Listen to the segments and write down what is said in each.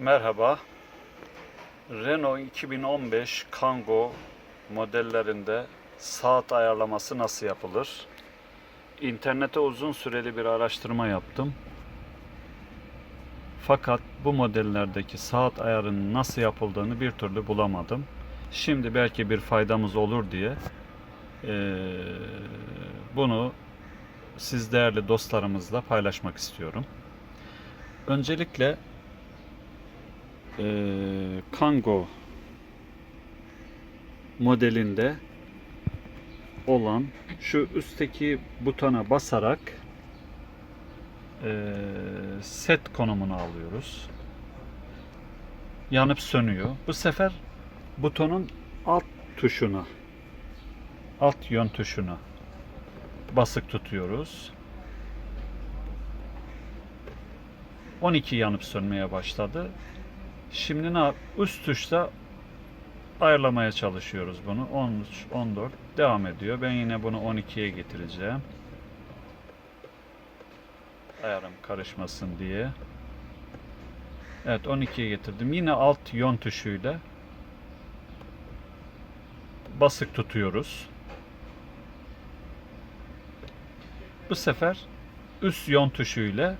Merhaba. Renault 2015 Kangoo modellerinde saat ayarlaması nasıl yapılır? İnternete uzun süreli bir araştırma yaptım. Fakat bu modellerdeki saat ayarının nasıl yapıldığını bir türlü bulamadım. Şimdi belki bir faydamız olur diye bunu siz değerli dostlarımızla paylaşmak istiyorum. Öncelikle eee Kango modelinde olan şu üstteki butona basarak eee, set konumunu alıyoruz. Yanıp sönüyor. Bu sefer butonun alt tuşuna alt yön tuşuna basık tutuyoruz. 12 yanıp sönmeye başladı. Şimdi ne yap? Üst tuşta ayarlamaya çalışıyoruz bunu. 13, 14 devam ediyor. Ben yine bunu 12'ye getireceğim. Ayarım karışmasın diye. Evet 12'ye getirdim. Yine alt yön tuşuyla basık tutuyoruz. Bu sefer üst yön tuşuyla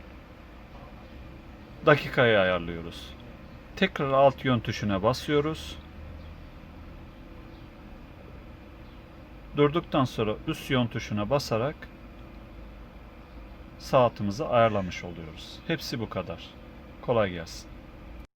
dakikayı ayarlıyoruz. Tekrar alt yön tuşuna basıyoruz. Durduktan sonra üst yön tuşuna basarak saatimizi ayarlamış oluyoruz. Hepsi bu kadar. Kolay gelsin.